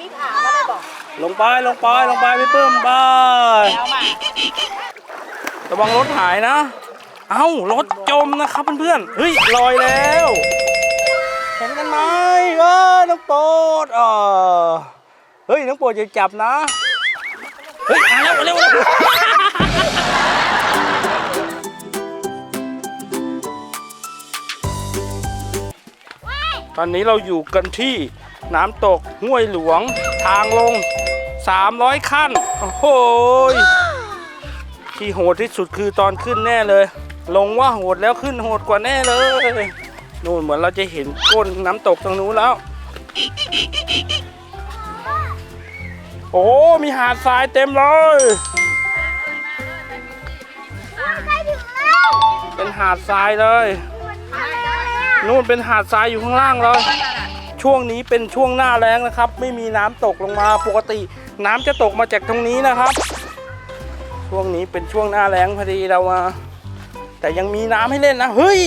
พี่ผ่าก็ได้บอกลงไปลงไปลงไปพี่ปื้มไปแล้วมาระวังรถหายนะ เอ้ารถจมนะครับเพื่อนๆเฮ้ยลอยแล้วเห็นกันไหมเออน้องโปรดเออเฮ้ยน้องโปรดอย่าจับนะเฮ้ยมาแล้วเร็วเร็วตอนนี้เราอยู่กันที่ น้ำตกห้วยหลวง ทางลง 300 ขั้น โอ้โหยที่โหดที่สุดคือตอนขึ้นแน่เลย ลงว่าโหดแล้วขึ้นโหดกว่าแน่เลยนู่นเหมือนเราจะเห็นก้นน้ำตกตรงนู้นแล้ว โอ้ มีหาดทรายเต็มเลยใกล้ถึงแล้วเป็นหาดทรายเลยมาแล้วเนี่ยนู่นเป็นหาดทรายอยู่ข้างล่างเลย ช่วงนี้เป็นช่วงหน้าแล้งนะครับ ไม่มีน้ำตกลงมาปกติ น้ำจะตกมาจากตรงนี้นะครับ ช่วงนี้เป็นช่วงหน้าแล้งพอดีเรามา แต่ยังมีน้ำให้เล่นนะเฮ้ย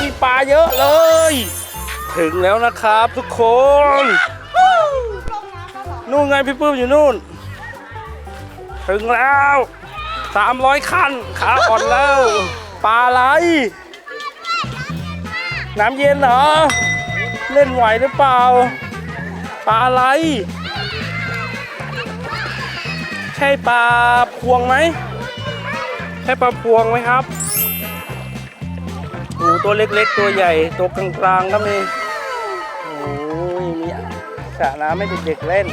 มีปลาเยอะเลย ถึงแล้วนะครับทุกคนนู่นไงพี่ปื้มอยู่นู่น ถึงแล้วสามร้อยขั้นขาอ่อนแล้วปลาอะไรน้ำเย็นเหรอ เล่นไหวหรือเปล่าปลาอะไร ใช่ปลาพวงไหมใช่ปลาพวงไหมครับโอ้ตัวเล็กๆ ตัวใหญ่ ตัวกลางๆก็มีโอ้ยมีสระน้ำให้เด็กๆเล่น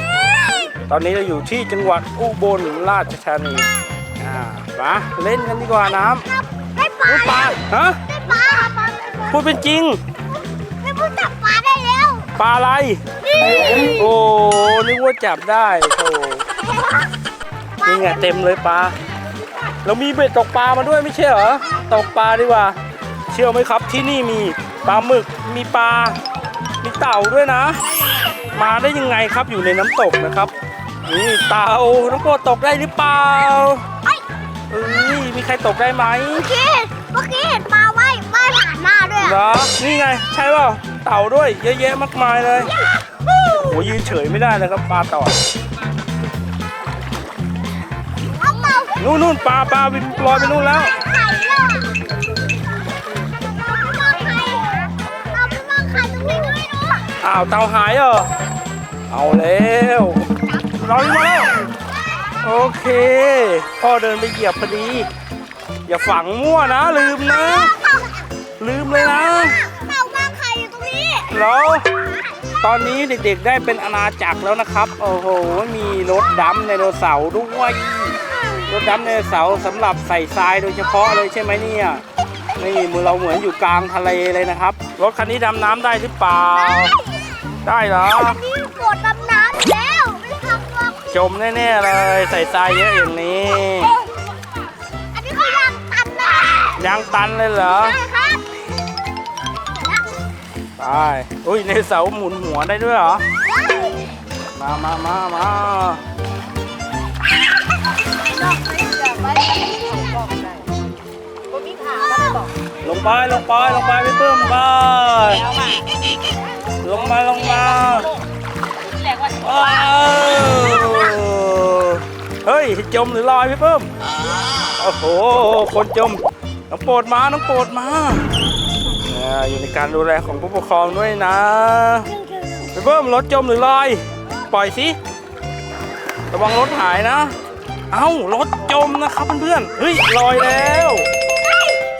ตอนนี้เราอยู่ที่จังหวัดอุบลราชธานีอ่ามาเล่นกันดีกว่าน้ำได้ปลาอุ๊ยปลาฮะได้ปลาพูดเป็นจริงได้พูดจับ ปลาได้แล้วปลาอะไร โอ้นึกว่าจับได้โธ่นี่ไงเต็มเลยปลา เรามีเบ็ดตกปลามาด้วยไม่ใช่เหรอ ตกปลาดีกว่า เชื่อไหมครับที่นี่มีปลาหมึก มีปลา มีเต่าด้วยนะ มาได้ยังไงครับอยู่ในน้ำตกนะครับ นี่เต่าน้องโปรดตกได้หรือเปล่าเอ้ยเอ้ยมีใครตกได้ไหมเมื่อกี้เมื่อกี้เห็นปลาว่ายว่ายผ่านหน้าด้วยเหรอะอนี่ไง ใช่เปล่า เต่าด้วย เยอะแยะมากมายเลยโอ้ยืนเฉยไม่ได้เลยครับปลาตอดเอาเต่านู่นนู่นปลาปลาบินลอยไปนู่นแล้วอ้าวเต่าหายเหรอเอาแล้วลอยมาแล้วโอเค พ่อเดินไปเหยียบพอดี อย่าฝังมั่วนะ ลืมนะ ลืมเลยนะ แล้วตอนนี้เด็กๆได้เป็นอาณาจักรแล้วนะครับ โอ้โห มีรถดำไดโนเสาร์ด้วย รถดำไดโนเสาร์สำหรับใส่ทรายโดยเฉพาะเลยใช่ไหมเนี่ยนี่มือเราเหมือนอยู่กลางทะเลเลยนะครับ รถคันนี้ดำน้ำได้หรือเปล่า ได้เหรอนี่ปวดดำน้ำแล้วไม่ทำหรอกจมแน่ๆเลย ใส่ทรายเยอะอย่างนี้ อันนี้คือยางตันนะยางตันเลยเหรอใช่ครับ ไปอุ้ยในเสาหมุนหัวได้ด้วยเหรอ มามามามาบอกไว้บอกได้าก็ได้บอกลงไปลงไปลงไปพี่เพิ่มไปแล้วมาลงมาลงมาที่แรกว่าว้เฮ้ยจมหรือลอยพี่เพิ่มโอ้โห คนจม น้องโปรดมา น้องโปรดมา อ่าอยู่ในการดูแลของผู้ปกครองด้วยนะพี่เพิ่มรถจมหรือลอย ปล่อยสิระวังรถหายนะ เอ้ารถจมนะครับเพื่อนๆเฮ้ยลอยแล้ว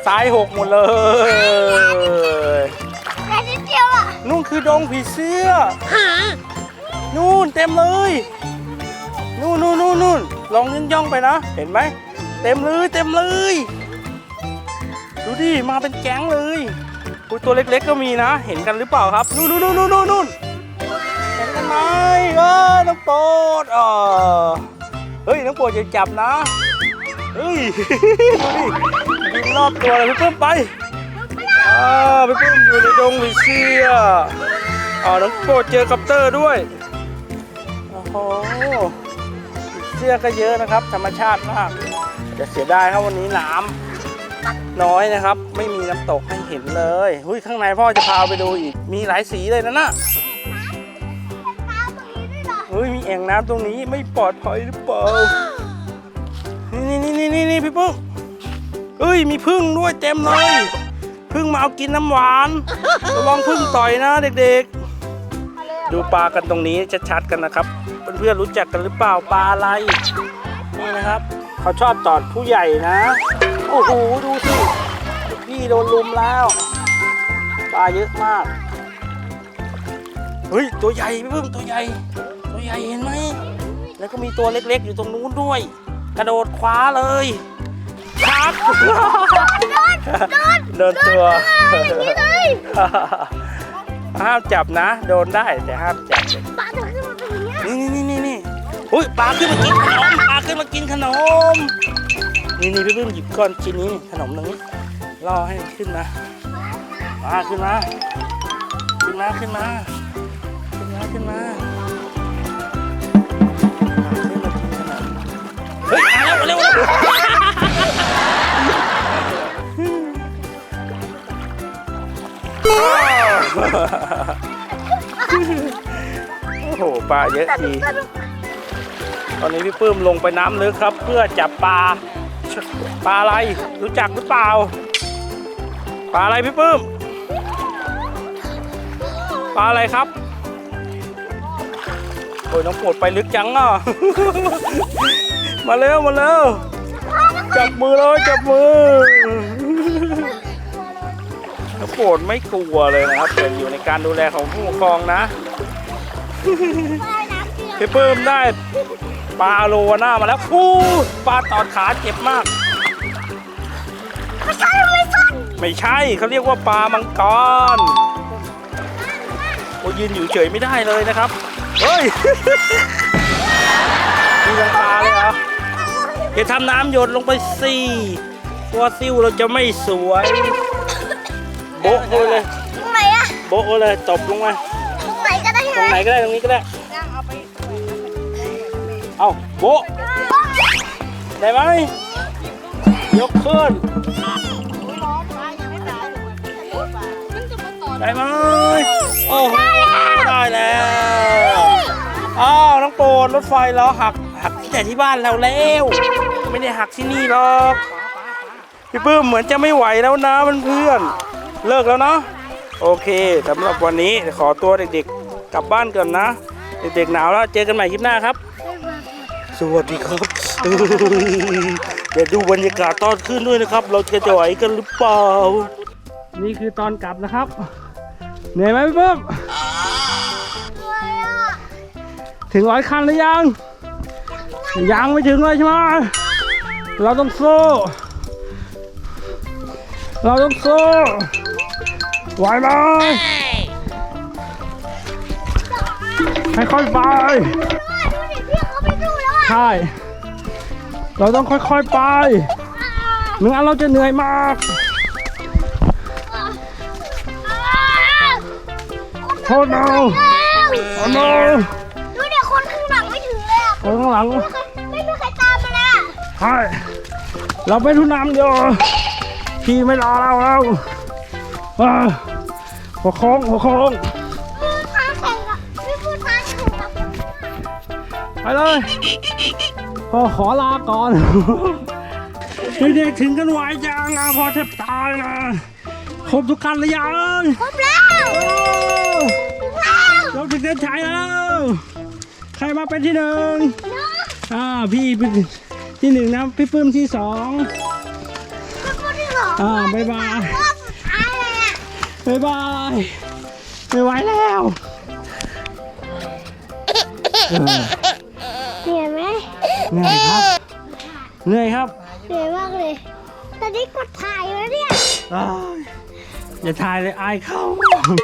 สายหกหมดเลยแค่นิดเดียวอะนู่นคือดงผีเสื้อนู่นเต็มเลยนู่นนู่นนู่นนู่นลองย่องย่องๆไปนะ เห็นไหม เต็มเลย เต็มเลย ดูดิ มาเป็นแก๊งเลย อุ๊ยตัวเล็กๆก็มีนะ เห็นกันหรือเปล่าครับนู่นนู่นนู่นนู่นนู่นเห็นกันไหมเออน้องโปรดเออเฮ้ยน้องโปรดอย่าจับนะเฮ้ยดูดิบินรอบตัวเลยพี่เพิ่มไปอ่าพี่ปุ้มอยู่ในดงผีเสื้ออ่าน้องโปรดเจอคัปเตอร์ด้วยโอ้โหเสื้อก็เยอะนะครับ ธรรมชาติมากจะเสียดายครับวันนี้น้ำ น้อยนะครับ ไม่มีน้ำตกให้เห็นเลยหุ้ยข้างในพ่อจะพาไปดูอีก มีหลายสีเลยนะน่ะฮ้ยมีแอ่งน้ำตรงนี้ไม่ปลอดภัยหรือเปล่านี่นี่นี่นี่นี่พี่ปุ้มเอ้ยมีพึ่งด้วยเต็มเลยพึ่งมาเอากินน้ำหวานระวังพึ่งต่อยนะเด็กๆ ดูปลากันตรงนี้ชัดๆกันนะครับเพื่อนๆรู้จักกันหรือเปล่าปลาอะไรนี่นะครับ เขาชอบตอดผู้ใหญ่นะโอ้โห ดูสิ พี่โดนลุมแล้วปลาเยอะมาก เฮ้ย ตัวใหญ่พี่เพิ่มตัวใหญ่ ตัวใหญ่เห็นไหม แล้วก็มีตัวเล็กๆ อยู่ตรงนู้นด้วย กระโดดคว้าเลยครับโดนตัวห้ามจับนะ โดนได้แต่ห้ามจับเลยปลาจะขึ้นมาตรงเนี้ยนี่นี่นี่นี่นี่อุ้ยปลาขึ้นมากินขนมปลาขึ้นมากินขนม นี่นี่พี่เพิ่มหยิบก้อนชิ้นนี้ขนมหนึ่งล่อให้ขึ้นนะมาขึ้นมาขึ้นมาขึ้นมาขึ้นมาขึ้นมาเฮ้ยมาแล้วมาเร็วมาเร็วโอ้โหปลาเยอะทีตอนนี้พี่ปื้มลงไปน้ำลึกครับ เพื่อจับปลา ปลาอะไรรู้จักหรือเปล่า ปลาอะไรพี่ปื้ม ปลาอะไรครับโอ้ยน้องโปรดไปลึกจังอะ มาเร็วมาเร็วจับมือเลยจับมือน้องโปรดไม่กลัวเลยนะครับแต่อยู่ในการดูแลของผู้ปกครองนะพี่ปื้มได้ปลาโลวาน่ามาแล้วฟูปลาตอดขาเจ็บมาก ไม่ใช่ไม่ใช่ไม่ใช่เขาเรียกว่าปลามังกรโอ้ยืนอยู่เฉยไม่ได้เลยนะครับ เฮ้ยมีลังปลาเลยเหรออย่าทำน้ำหยดลงไปสิตัวซิวเราจะไม่สวย โบ๊ะเลย ตรงไหนอะโบ๊ะเลยตบลงมาตรงไหนก็ได้ตใช่รงไหไหมนก็ได้ตรงนี้ก็ได้ย่างเอาไปสวยนะเอาโบ๊ะได้ไหมยกขึ้น ได้ไหมโอ้โหได้แล้วอ้าวน้องโปรดรถไฟเราหักหักที่แต่ที่บ้านเราแล้วไม่ได้หักที่นี่หรอกพี่ปื้มเหมือนจะไม่ไหวแล้วนะเพื่อนเลิกแล้วเนาะโอเคสำหรับวันนี้ขอตัวเด็กๆกลับบ้านก่อนนะเด็กๆหนาวแล้วเจอกันใหม่คลิปหน้าครับ สวัสดีครับเอ้ยเดี๋ยวดูบรรยากาศตอนขึ้นด้วยนะครับ เราจะจะไหวกันหรือเปล่า นี่คือตอนกลับนะครับ เหนื่อยไหมพี่เพิ่มถึงร้อยคันหรือยัง ยังไม่ถึงเลยใช่ไหมเราต้องสู้เราต้องสู้ไหวไหมค่อยๆไปดูดิพี่เขาไปดูแล้วอะใช่ เราต้องค่อยๆไปไม่งั้นเราจะเหนื่อยมาก โทษนะโอ้โนดูเดี๋ยวคนข้างหลังไม่ถึงเลยอะคนข้างหลังไม่มีใครตามมาเลยอะใช่เราไปทุนน้ำเดียวพี่ไม่รอเราแล้วอ่าหัวโค้งหัวโค้งพูดทางแข่งกับไม่พูดทางแข่งกับไปเลยพอขอลาก่อนเด็กๆถึงกันไหวจังอะพอแทบตายนะครบทุกคันหรือยังครบแล้ว โอ้แล้วเราถึงเส้นชัยแล้ว ใครมาเป็นที่หนึ่งอ่าพี่เป็นที่หนึ่งนะพี่ปื้มที่สองไม่พูดที่หรออ่าบ๊ายบายรอบสุดท้ายเลยอะบ๊ายบายไม่ไหวแล้วเออเหนื่อยไหมเหนื่อยครับเหนื่อยครับเหนื่อยมากเลย ตอนนี้กดถ่ายแล้วเนี่ยอ้ายอย่าถ่ายเลยอายเขา